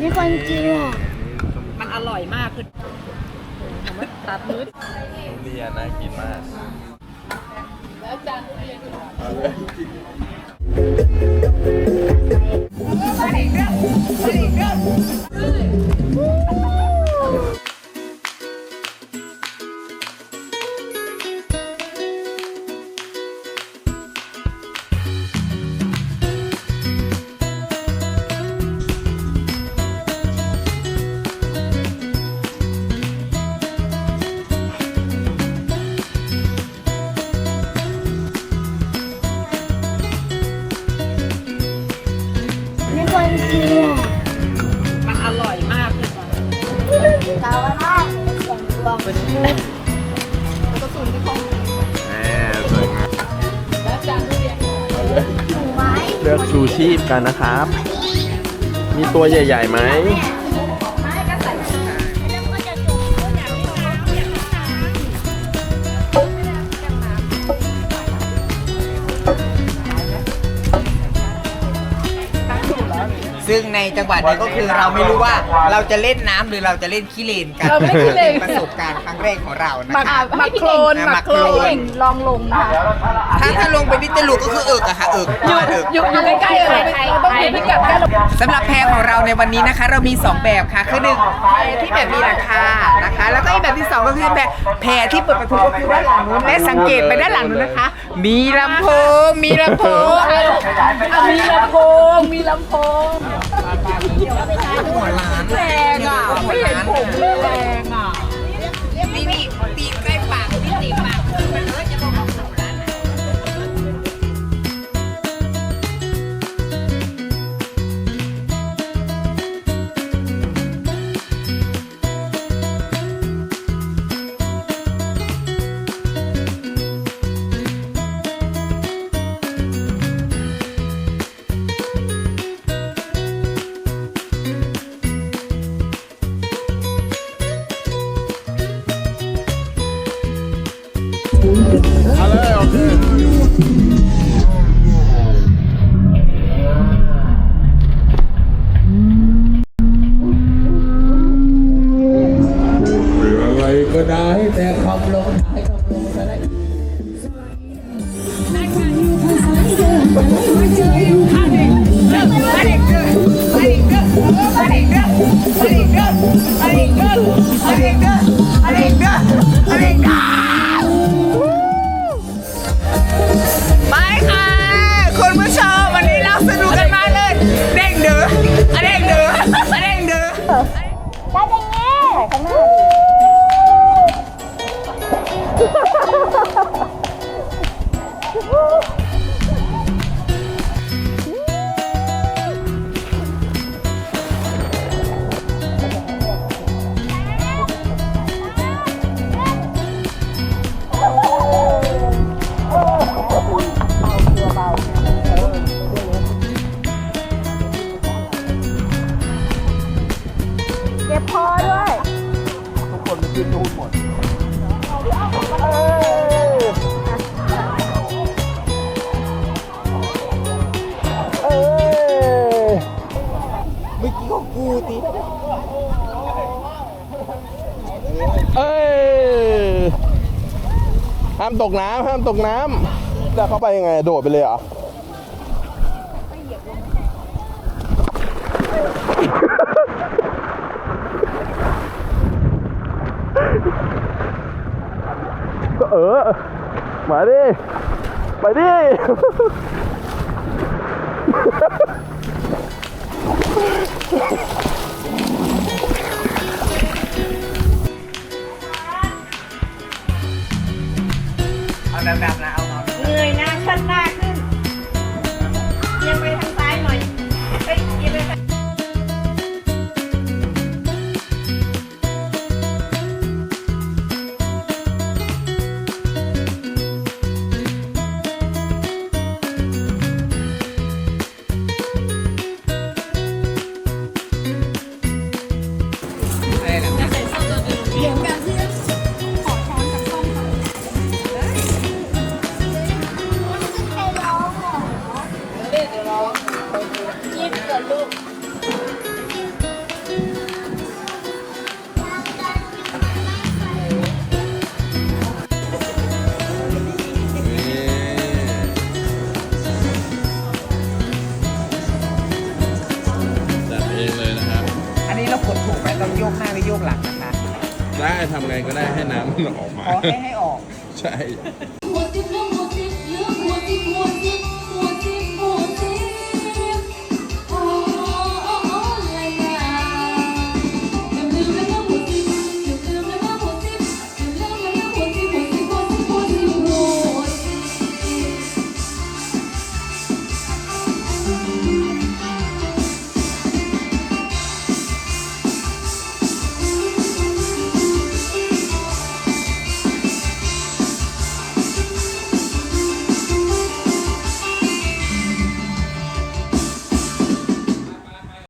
มีคนกินอะมันอร่อยมากคือตัดมือทุเรียนน่ากินมาก แล้วจานทุเรียน มีคนกินอะมันอร่อยมากคือตาว่าน่าเป็นเสียงดวงแล้วก็ซูมที่ข้องแหมสวยงามแล้วจานทุเรียนหนูไม้เลือกชูชีพกันนะครับ มีตัวใหญ่ๆไหม ซึ่งในจังหวัดนี้ก็คือเราไม่รู้ว่าเราจะเล่นน้ำหรือเราจะเล่นขี้เลนกันเราไม่ขี้เลน ป็ประสบการณ์ครั้งแรกของเรานะหมักคะหมักโคลนอะหมักโคลหมักโคลน น ลองลงค่ะถ้าถ้าลงไปนิดจะหลุดก็คือเอิกอะค่ะเอิกอยู่เอิก อยู่อยู่ใกล้ๆเลยเราต้องมีพิกัดใกล้เรา สำหรับแพรของเราในวันนี้นะคะ เรามี 2 แบบค่ะ คือหนึ่งแพรที่แบบมีหลังคานะคะ แล้วก็อีกแบบที่สองก็คือแบบแพรที่เปิดประตูก็คือด้านหลังนู้นและสังเกตไปด้านหลังนู้นนะคะ มีลำโพงมีลำโพงอะ มีลำโพง มีลำโพงหัวล้านแรงอะไม่เห็นผมเลยแรงอะ เอาเลยโอะไรก็ได้แต่คำลงท้ายคำลงท้ายไป กคนมันขึ้นรูปหมดเมื่อกี้ของกูตีเอ้ยห้ามตกน้ำห้ามตกน้ำจะเข้าไปยังไง โดดไปเลยเหรอ ก็เออ มาดิ ไปดิ เอาแบบแบบนะเอาเอา เงยหน้าชันหน้า ได้ทำไงก็ได้ให้น้ำมันออกมา ขอให้ให้ออก ใช่ หัวสิบลูกหัวสิบลูกหัวสิบหัวสิบ